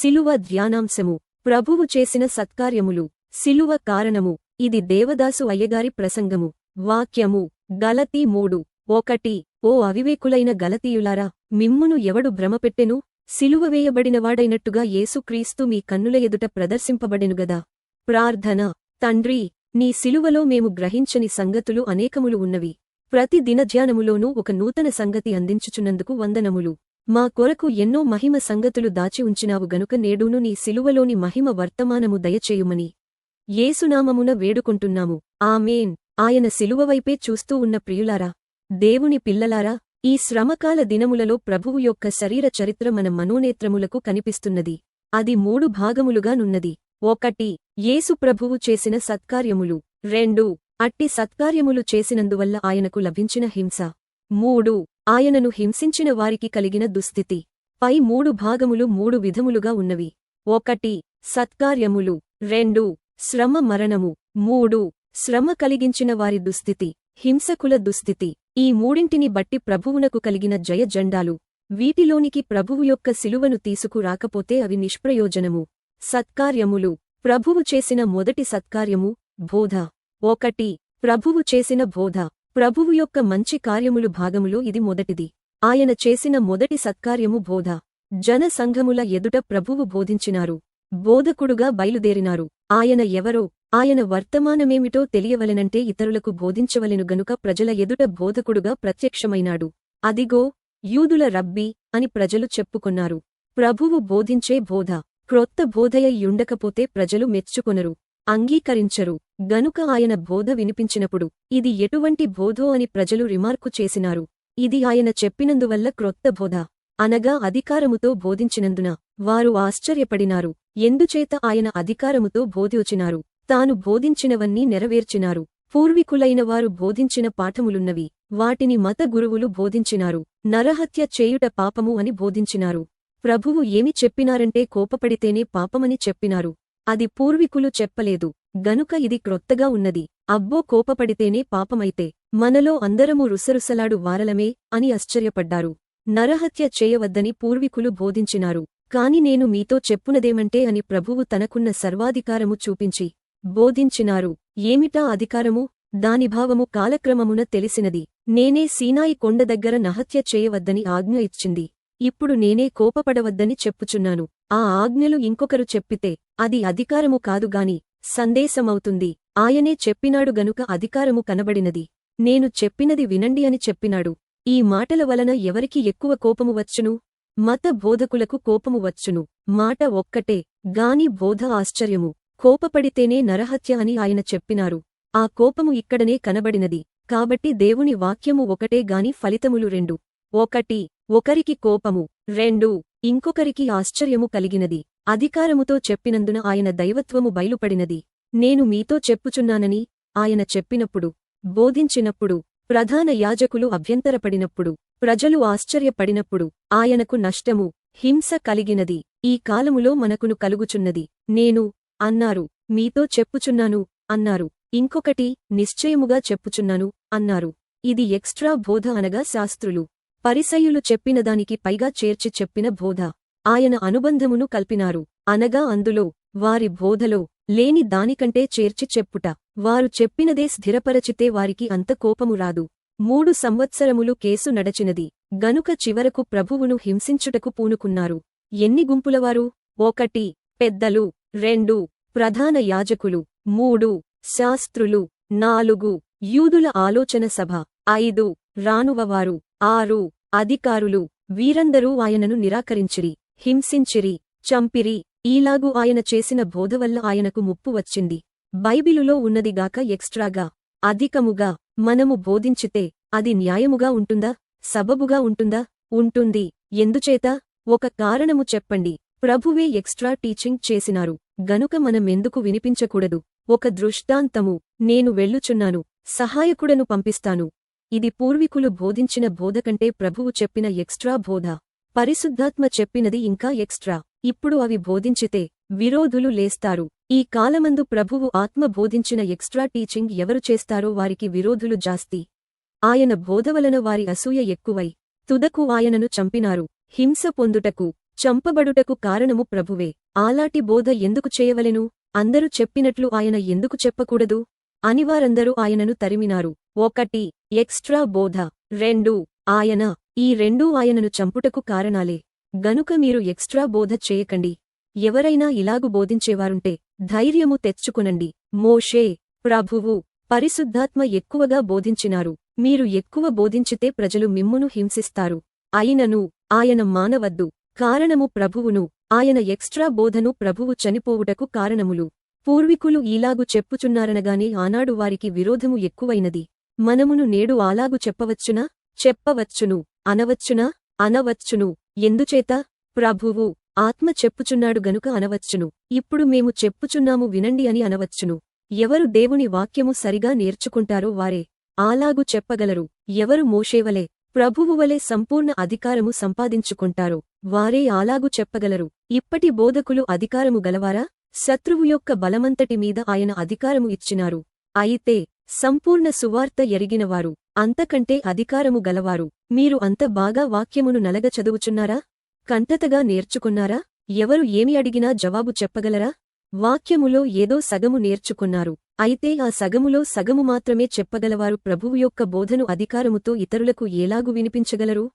శిలువ ధ్యానాంశము. ప్రభువు చేసిన సత్కార్యములు. శిలువ కారణము. ఇది దేవదాసు అయ్యగారి ప్రసంగము. వాక్యము. గలతీ మూడు. ఒకటి. ఓ అవివేకులైన గలతీయులారా మిమ్మును ఎవడు భ్రమపెట్టెను? శిలువ వేయబడినవాడైనట్టుగా యేసుక్రీస్తు మీ కన్నుల ఎదుట ప్రదర్శింపబడెనుగదా ప్రార్థన. తండ్రి నీ సిలువలో మేము గ్రహించని సంగతులు అనేకములు ఉన్నవి. ప్రతి దినధ్యానములోనూ ఒక నూతన సంగతి అందించుచున్నందుకు వందనములు. మా కొరకు ఎన్నో మహిమ సంగతులు దాచి ఉంచినావు గనుక నేడును నీ సిలువలోని మహిమ వర్తమానము దయచేయుమని యేసునామమున వేడుకుంటున్నాము. ఆమెన్. ఆయన సిలువవైపే చూస్తూ ఉన్న ప్రియులారా దేవుని పిల్లలారా ఈ శ్రమకాల దినములలో ప్రభువు యొక్క శరీర చరిత్ర మన మనోనేత్రములకు కనిపిస్తున్నది. అది మూడు భాగములుగా నున్నది. ఒకటి యేసు ప్రభువు చేసిన సత్కార్యములు. రెండు అట్టి సత్కార్యములు చేసినందువల్ల ఆయనకు లభించిన హింస. మూడు ఆయనను హింసించిన వారికి కలిగిన దుస్థితి. పై మూడు భాగములు మూడు విధములుగా ఉన్నవి. ఒకటి సత్కార్యములు. రెండు శ్రమ మరణము. మూడు శ్రమ కలిగించిన వారి దుస్థితి. హింసకుల దుస్థితి. ఈ మూడింటిని బట్టి ప్రభువునకు కలిగిన జయ జెండాలు వీటిలోనికి ప్రభువు యొక్క సిలువను తీసుకురాకపోతే అవి నిష్ప్రయోజనము. సత్కార్యములు. ప్రభువు చేసిన మొదటి సత్కార్యము బోధ. ఒకటి ప్రభువు చేసిన బోధ. ప్రభువు యొక్క మంచి కార్యములు భాగములో ఇది మొదటిది. ఆయన చేసిన మొదటి సత్కార్యము బోధ. జన సంఘముల ఎదుట ప్రభువు బోధించినారు. బోధకుడుగా బయలుదేరినారు. ఆయన ఎవరో ఆయన వర్తమానమేమిటో తెలియవలెనంటే ఇతరులకు బోధించవలెను గనుక ప్రజల ఎదుట బోధకుడుగా ప్రత్యక్షమైనాడు. అదిగో యూదుల రబ్బీ అని ప్రజలు చెప్పుకొన్నారు. ప్రభువు బోధించే బోధ. క్రొత్త బోధయ్యుండకపోతే ప్రజలు మెచ్చుకొనరు. అంగీకరించరు. గనుక ఆయన బోధ వినిపించినప్పుడు ఇది ఎటువంటి బోధో అని ప్రజలు రిమార్కు చేసినారు. ఇది ఆయన చెప్పినందువల్ల క్రొత్త బోధ. అనగా అధికారముతో బోధించినందున వారు ఆశ్చర్యపడినారు. ఎందుచేత ఆయన అధికారముతో బోధివచినారు? తాను బోధించినవన్నీ నెరవేర్చినారు. పూర్వీకులైన వారు బోధించిన పాఠములున్నవి. వాటిని మత గురువులు బోధించినారు. నరహత్య చేయుట పాపము అని బోధించినారు. ప్రభువు ఏమి చెప్పినారంటే కోపపడితేనే పాపమని చెప్పినారు. అది పూర్వీకులు చెప్పలేదు. గనుక ఇది క్రొత్తగా ఉన్నది. అబ్బో కోపపడితేనే పాపమైతే మనలో అందరము రుసరుసలాడు వారలమే అని ఆశ్చర్యపడ్డారు. నరహత్య చేయవద్దని పూర్వీకులు బోధించినారు. కాని నేను మీతో చెప్పునదేమంటే అని ప్రభువు తనకున్న సర్వాధికారము చూపించి బోధించినారు. ఏమిటా అధికారము? దాని భావము కాలక్రమమున తెలిసినది. నేనే సీనాయి కొండ దగ్గర నహత్య చేయవద్దని ఆజ్ఞ ఇచ్చింది. ఇప్పుడు నేనే కోపపడవద్దని చెప్పుచున్నాను. ఆ ఆజ్ఞలు ఇంకొకరు చెప్పితే అది అధికారము కాదుగాని సందేశమవుతుంది. ఆయనే చెప్పినాడు గనుక అధికారము కనబడినది. నేను చెప్పినది వినండి అని చెప్పినాడు. ఈ మాటల వలన ఎవరికి ఎక్కువ కోపము వచ్చును? మత బోధకులకు కోపము వచ్చును. మాట ఒక్కటే గాని బోధ ఆశ్చర్యము. కోపపడితేనే నరహత్య అని ఆయన చెప్పినారు. ఆ కోపము ఇక్కడనే కనబడినది. కాబట్టి దేవుని వాక్యము ఒకటే గాని ఫలితములు రెండు. ఒకటి ఒకరికి కోపము. రెండు ఇంకొకరికి ఆశ్చర్యము కలిగినది. అధికారముతో చెప్పినందున ఆయన దైవత్వము బయలుపడినది. నేను మీతో చెప్పుచున్నానని ఆయన చెప్పినప్పుడు బోధించినప్పుడు ప్రధాన యాజకులు అభ్యంతరపడినప్పుడు ప్రజలు ఆశ్చర్యపడినప్పుడు ఆయనకు నష్టము హింస కలిగినది. ఈ కాలములో మనకును కలుగుచున్నది. నేను అన్నారు మీతో చెప్పుచున్నాను అన్నారు. ఇంకొకటి నిశ్చయముగా చెప్పుచున్నాను అన్నారు. ఇది ఎక్స్ట్రా బోధ అనగా శాస్త్రులు. పరిసయులు చెప్పినదానికి పైగా చేర్చి చెప్పిన బోధ. ఆయన అనుబంధమును కల్పినారు. అనగా అందులో వారి బోధలో లేని దానికంటే చేర్చి చెప్పుట. వారు చెప్పినదే స్థిరపరచితే వారికి అంత కోపము రాదు. మూడు సంవత్సరములు కేసు నడచినది. గనుక చివరకు ప్రభువును హింసించుటకు పూనుకున్నారు. ఎన్ని గుంపులవారు? ఒకటి పెద్దలు. రెండు ప్రధాన యాజకులు. మూడు శాస్త్రులు. నాలుగు యూదుల ఆలోచన సభ. ఐదు రానువవారు. ఆరు అధికారులు వీరందరూ ఆయనను నిరాకరించిరి హింసించిరి చంపిరి ఈలాగు ఆయన చేసిన బోధ వల్ల ఆయనకు ముప్పు వచ్చింది. బైబిలులో ఉన్నదిగాక ఎక్స్ట్రాగా అధికముగా మనము బోధించితే అది న్యాయముగా ఉంటుందా సబబుగా ఉంటుందా ఉంటుంది. ఎందుచేత? ఒక కారణము చెప్పండి. ప్రభువే ఎక్స్ట్రా టీచింగ్ చేసినారు. గనుక మనమెందుకు వినిపించకూడదు? ఒక దృష్టాంతము. నేను వెళ్ళుచున్నాను. సహాయకుడను పంపిస్తాను. ఇది పూర్వీకులు బోధించిన బోధ కంటే ప్రభువు చెప్పిన ఎక్స్ట్రా బోధ. పరిశుద్ధాత్మ చెప్పినది ఇంకా ఎక్స్ట్రా. ఇప్పుడు అవి బోధించితే విరోధులు లేస్తారు. ఈ కాలమందు ప్రభువు ఆత్మ బోధించిన ఎక్స్ట్రా టీచింగ్ ఎవరు చేస్తారో వారికి విరోధులు జాస్తి. ఆయన బోధవలన వారి అసూయ ఎక్కువై తుదకు ఆయనను చంపినారు. హింస పొందుటకు చంపబడుటకు కారణము ప్రభువే. ఆలాటి బోధ ఎందుకు చేయవలెను? అందరూ చెప్పినట్లు ఆయన ఎందుకు చెప్పకూడదు? అనివారందరూ ఆయనను తరిమినారు. ఒకటి ఎక్స్ట్రా బోధ. రెండు ఆయన. ఈ రెండూ ఆయనను చంపుటకు కారణాలే. గనుక మీరు ఎక్స్ట్రా బోధ చేయకండి. ఎవరైనా ఇలాగు బోధించేవారుంటే ధైర్యము తెచ్చుకునండి. మోషే ప్రభువు పరిశుద్ధాత్మ ఎక్కువగా బోధించినారు. మీరు ఎక్కువ బోధించితే ప్రజలు మిమ్మును హింసిస్తారు. అయినను ఆయన మానవద్దు. కారణము ప్రభువును. ఆయన ఎక్స్ట్రా బోధను ప్రభువు చనిపోవుటకు కారణములు. పూర్వీకులు ఈలాగు చెప్పుచున్నారనగానే ఆనాడు వారికి విరోధము ఎక్కువైనది. మనమును నేడు ఆలాగు చెప్పవచ్చునా? చెప్పవచ్చును అనవచ్చునా? అనవచ్చును. ఎందుచేత? ప్రభువు ఆత్మ చెప్పుచున్నాడు గనుక అనవచ్చును. ఇప్పుడు మేము చెప్పుచున్నాము వినండి అని అనవచ్చును. ఎవరు దేవుని వాక్యము సరిగా నేర్చుకుంటారో వారే. ఆలాగు చెప్పగలరు. ఎవరు మోషేవలే? ప్రభువువలే సంపూర్ణ అధికారము సంపాదించుకుంటారో. వారే ఆలాగు చెప్పగలరు. ఇప్పటి బోధకులు అధికారము గలవారా? శత్రువు యొక్క బలమంతటి మీద ఆయన అధికారము ఇచ్చినారు. అయితే సంపూర్ణ సువార్త ఎరిగినవారు అంతకంటే అధికారము గలవారు మీరు అంత బాగా వాక్యమును నలగ చదువుచున్నారా? కంటతగా నేర్చుకున్నారా? ఎవరు ఏమి అడిగినా జవాబు చెప్పగలరా? వాక్యములో ఏదో సగము నేర్చుకున్నారు. అయితే ఆ సగములో సగము మాత్రమే చెప్పగలవారు ప్రభువు యొక్క బోధను అధికారముతో ఇతరులకు ఎలాగు వినిపించగలరు?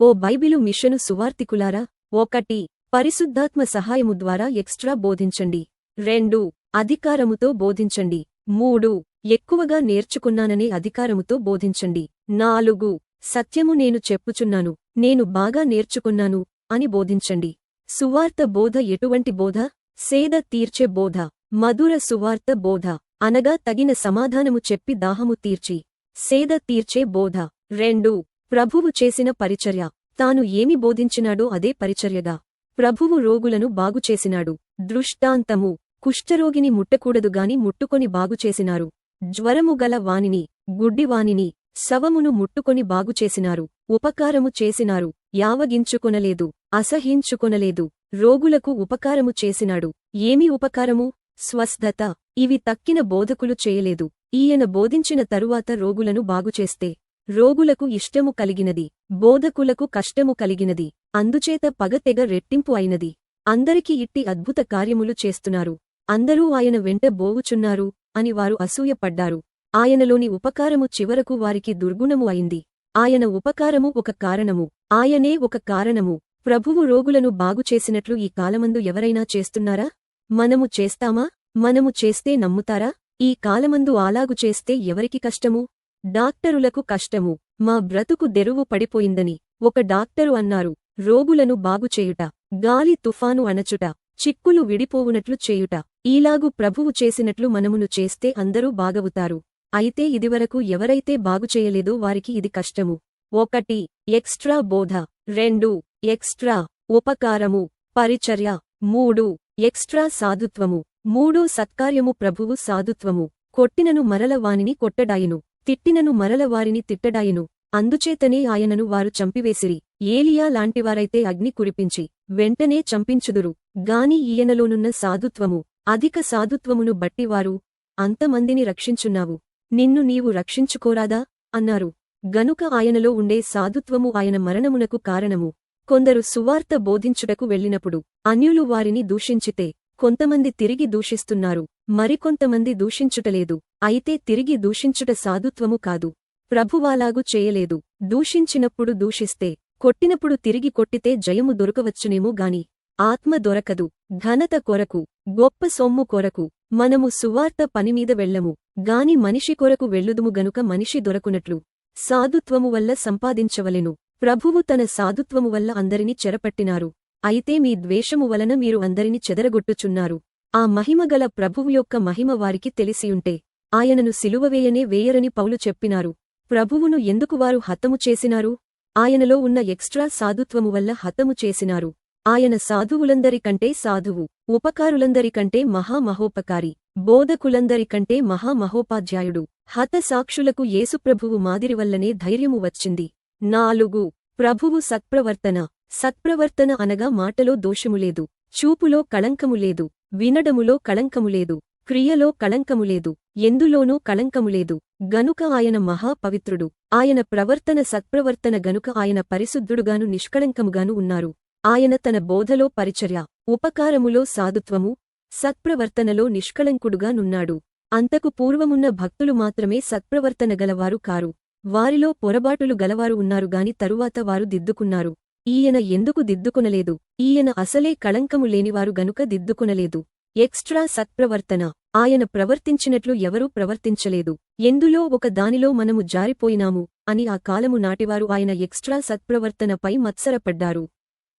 ఓ బైబిలు మిషను సువార్తికులారా? ఒకటి పరిశుద్ధాత్మ సహాయము ద్వారా ఎక్స్ట్రా బోధించండి. రెండు అధికారముతో బోధించండి. మూడు ఎక్కువగా నేర్చుకున్నాననే అధికారముతో బోధించండి. నాలుగు సత్యము నేను చెప్పుచున్నాను నేను బాగా నేర్చుకున్నాను అని బోధించండి. సువార్త బోధ ఎటువంటి బోధ? సేద తీర్చే బోధ మధుర సువార్త బోధ అనగా తగిన సమాధానము చెప్పి దాహము తీర్చి సేద తీర్చే బోధ. రెండు ప్రభువు చేసిన పరిచర్య తాను ఏమి బోధించినాడో అదే పరిచర్యగా. ప్రభువు రోగులను బాగుచేసినాడు. దృష్టాంతము. కుష్ఠరోగిని ముట్టకూడదుగాని ముట్టుకొని బాగుచేసినారు. జ్వరము గల వానిని గుడ్డివానిని శవమును ముట్టుకొని బాగుచేసినారు. ఉపకారము చేసినారు. యావగించుకొనలేదు. అసహించుకొనలేదు రోగులకు ఉపకారము చేసినాడు. ఏమి ఉపకారము? స్వస్థత. ఇవి తక్కిన బోధకులు చేయలేదు. ఈయన బోధించిన తరువాత రోగులను బాగుచేస్తే రోగులకు ఇష్టము కలిగినది. బోధకులకు కష్టము కలిగినది. అందుచేత పగ తెగ రెట్టింపు అయినది. అందరికి ఇట్టి అద్భుత కార్యములు చేస్తున్నారు. అందరూ ఆయన వెంట బోవుచున్నారు అని వారు అసూయపడ్డారు. ఆయనలోని ఉపకారము చివరకు వారికి దుర్గుణము అయింది. ఆయన ఉపకారము ఒక కారణము. ఆయనే ఒక కారణము. ప్రభువు రోగులను బాగుచేసినట్లు ఈ కాలమందు ఎవరైనా చేస్తున్నారా? మనము చేస్తామా? మనము చేస్తే నమ్ముతారా? ఈ కాలమందు అలాగు చేస్తే ఎవరికి కష్టము? డాక్టరులకు కష్టము. మా బ్రతుకు దెరువు పడిపోయిందని ఒక డాక్టరు అన్నారు. రోగులను బాగుచేయుట గాలి తుఫాను అణచుట చిక్కులు విడిపోవునట్లు చేయుట ఈలాగు ప్రభువు చేసినట్లు మనమును చేస్తే అందరూ బాగవుతారు. అయితే ఇదివరకు ఎవరైతే బాగుచేయలేదో వారికి ఇది కష్టము. ఒకటి ఎక్స్ట్రా బోధ. రెండు ఎక్స్ట్రా ఉపకారము. పరిచర్య. మూడు ఎక్స్ట్రా సాధుత్వము. మూడో సత్కార్యము ప్రభువు సాధుత్వము. కొట్టినను మరల వానిని కొట్టడాయిను. తిట్టినను మరల వారిని తిట్టడాయిను. అందుచేతనే ఆయనను వారు చంపివేసిరి. ఏలియా లాంటివారైతే అగ్ని కురిపించి వెంటనే చంపించుదురు. గాని ఈయనలోనున్న సాధుత్వము అధిక సాధుత్వమును బట్టివారు అంతమందిని రక్షించున్నావు. నిన్ను నీవు రక్షించుకోరాదా? అన్నారు. గనుక ఆయనలో ఉండే సాధుత్వము ఆయన మరణమునకు కారణము. కొందరు సువార్త బోధించుటకు వెళ్ళినప్పుడు అన్యులు వారిని దూషించితే కొంతమంది తిరిగి దూషిస్తున్నారు. మరికొంతమంది దూషించుటలేదు. అయితే తిరిగి దూషించుట సాధుత్వము కాదు. ప్రభువాలాగు చేయలేదు. దూషించినప్పుడు దూషిస్తే కొట్టినప్పుడు తిరిగి కొట్టితే జయము దొరకవచ్చునేమో గాని ఆత్మ దొరకదు ఘనత కొరకు గొప్ప సొమ్ము కొరకు మనము సువార్త పనిమీద వెళ్ళము గాని మనిషి కొరకు వెళ్ళుదుము గనుక మనిషి దొరకునట్లు. సాధుత్వము వల్ల సంపాదించవలెను. ప్రభువు తన సాధుత్వము వల్ల అందరిని చెరపట్టినారు. అయితే మీ ద్వేషము వలన మీరు అందరిని చెదరగొట్టుచున్నారు. ఆ మహిమగల ప్రభువు యొక్క మహిమ వారికి తెలిసియుంటే ఆయనను సిలువవేయనే వేయరని పౌలు చెప్పినారు. ప్రభువును ఎందుకు వారు హతము చేసినారు? ఆయనలో ఉన్న ఎక్స్ట్రా సాధుత్వము వల్ల హతము చేసినారు. ఆయన సాధువులందరికంటే సాధువు ఉపకారులందరికంటే మహామహోపకారి బోధకులందరికంటే మహామహోపాధ్యాయుడు. హత సాక్షులకు యేసుప్రభువు మాదిరివల్లనే ధైర్యము వచ్చింది. నాలుగు ప్రభువు సత్ప్రవర్తన. సత్ప్రవర్తన అనగా మాటలో దోషములేదు చూపులో కళంకములేదు వినడములో కళంకములేదు. క్రియలో కళంకములేదు ఎందులోనూ కళంకములేదు. గనుక ఆయన మహాపవిత్రుడు ఆయన ప్రవర్తన సత్ప్రవర్తన గనుక ఆయన పరిశుద్ధుడుగాను నిష్కళంకముగాను ఉన్నారు. ఆయన తన బోధలో పరిచర్య ఉపకారములో సాధుత్వము సత్ప్రవర్తనలో నిష్కళంకుడుగా నున్నాడు అంతకు పూర్వమున్న భక్తులు మాత్రమే సత్ప్రవర్తన గలవారు కారు. వారిలో పొరబాటులు గలవారు ఉన్నారు గాని తరువాత వారు దిద్దుకున్నారు. ఈయన ఎందుకు దిద్దుకునలేదు? ఈయన అసలే కళంకము లేనివారు గనుక దిద్దుకునలేదు. ఎక్స్ట్రా సత్ప్రవర్తన. ఆయన ప్రవర్తించినట్లు ఎవరూ ప్రవర్తించలేదు. ఎందులో ఒక దానిలో మనము జారిపోయినాము అని ఆ కాలము నాటివారు ఆయన ఎక్స్ట్రా సత్ప్రవర్తనపై మత్సరపడ్డారు.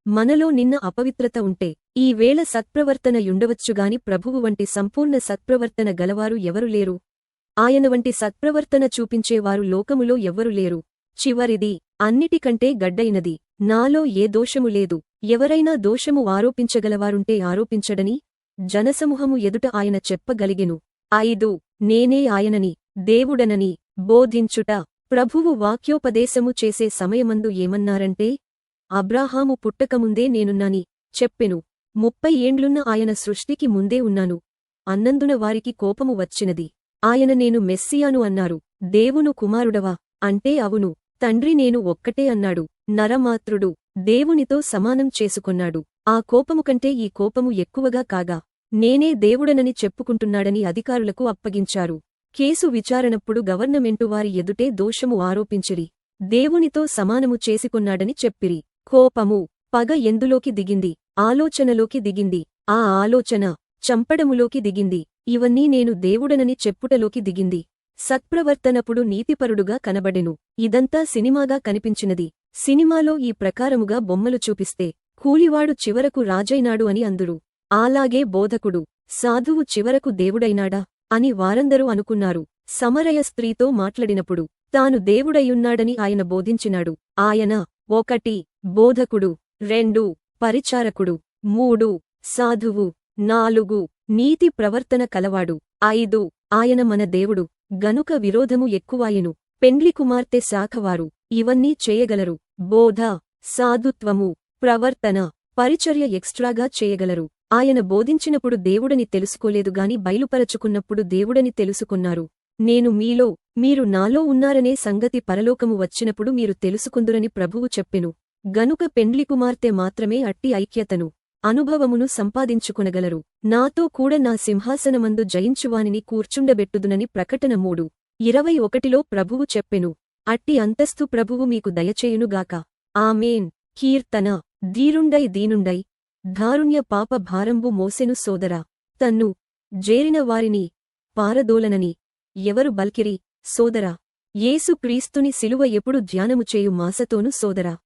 మనలో నిన్న అపవిత్రత ఉంటే ఈ వేళ సత్ప్రవర్తన యుండవచ్చుగాని ప్రభువు వంటి సంపూర్ణ సత్ప్రవర్తన గలవారు ఎవరు లేరు? ఆయన వంటి సత్ప్రవర్తన చూపించేవారు లోకములో ఎవ్వరు లేరు? చివరిది అన్నిటికంటే గడ్డైనది. నాలో ఏ దోషము లేదు. ఎవరైనా దోషము ఆరోపించగలవారుంటే ఆరోపించడని జనసమూహము ఎదుట ఆయన చెప్పగలిగెను. ఐదు నేనే ఆయనని దేవుడనని బోధించుట. ప్రభువు వాక్యోపదేశము చేసే సమయమందు ఏమన్నారంటే అబ్రాహాము పుట్టకముందే నేనున్నాని చెప్పెను. ముప్పై ఏండ్లున్న ఆయన సృష్టికి ముందే ఉన్నాను. అన్నందున వారికి కోపము వచ్చినది. ఆయన నేను మెస్సియాను అన్నారు. దేవును కుమారుడవా? అంటే అవును. తండ్రి నేను ఒక్కటే అన్నాడు. నరమాత్రుడు. దేవునితో సమానం చేసుకొన్నాడు. ఆ కోపము కంటే ఈ కోపము ఎక్కువగా కాగా నేనే దేవుడనని చెప్పుకుంటున్నాడని అధికారులకు అప్పగించారు. కేసు విచారణప్పుడు గవర్నమెంటు వారి ఎదుటే దోషము ఆరోపించిరి. దేవునితో సమానము చేసుకున్నాడని చెప్పిరి. కోపము పగ ఎందులోకి దిగింది? ఆలోచనలోకి దిగింది? ఆ ఆలోచన చంపడములోకి దిగింది? ఇవన్నీ నేను దేవుడనని చెప్పుటలోకి దిగింది. సత్ప్రవర్తనపుడు నీతిపరుడుగా కనబడెను. ఇదంతా సినిమాగా కనిపించినది. సినిమాలో ఈ ప్రకారముగా బొమ్మలు చూపిస్తే కూలివాడు చివరకు రాజైనాడు అని అందురు అలాగే బోధకుడు సాధువు చివరకు దేవుడైనాడా? అని వారందరూ అనుకున్నారు. సమరయ స్త్రీతో మాట్లాడినప్పుడు తాను దేవుడయ్యున్నాడని ఆయన బోధించినాడు. ఆయన ఒకటి బోధకుడు రెండు పరిచారకుడు మూడు సాధువు నాలుగు నీతి ప్రవర్తన కలవాడు ఐదు ఆయన మన దేవుడు. గనుక విరోధము ఎక్కువాయెను. పెండ్లి కుమార్తె శాఖవారు ఇవన్నీ చేయగలరు. బోధ సాధుత్వము ప్రవర్తన పరిచర్య ఎక్స్ట్రాగా చేయగలరు. ఆయన బోధించినప్పుడు దేవుడని తెలుసుకోలేదుగాని బయలుపరచుకున్నప్పుడు దేవుడని తెలుసుకున్నారు. నేను మీలో మీరు నాలో ఉన్నారనే సంగతి పరలోకము వచ్చినప్పుడు మీరు తెలుసుకుందురని ప్రభువు చెప్పెను. గనుక పెండ్లి కుమార్తె మాత్రమే అట్టి ఐక్యతను అనుభవమును సంపాదించుకొనగలరు. నాతో కూడా నా సింహాసనమందు జయించువానిని కూర్చుండబెట్టుదునని ప్రకటన మూడు. ఇరవై ఒకటిలో ప్రభువు చెప్పెను. అట్టి అంతస్తు ప్రభువు మీకు దయచేయునుగాక. ఆమెన్. కీర్తన. ధీరుండై దీనుండై. ధారుణ్య పాప భారంబు మోసెను సోదరా. తన్ను జేరిన వారిని పారదోలనని ఎవరు బల్కిరి? సోదరా. యేసు క్రీస్తుని సిలువ ఎప్పుడు ధ్యానము చేయు మాసతోను సోదరా.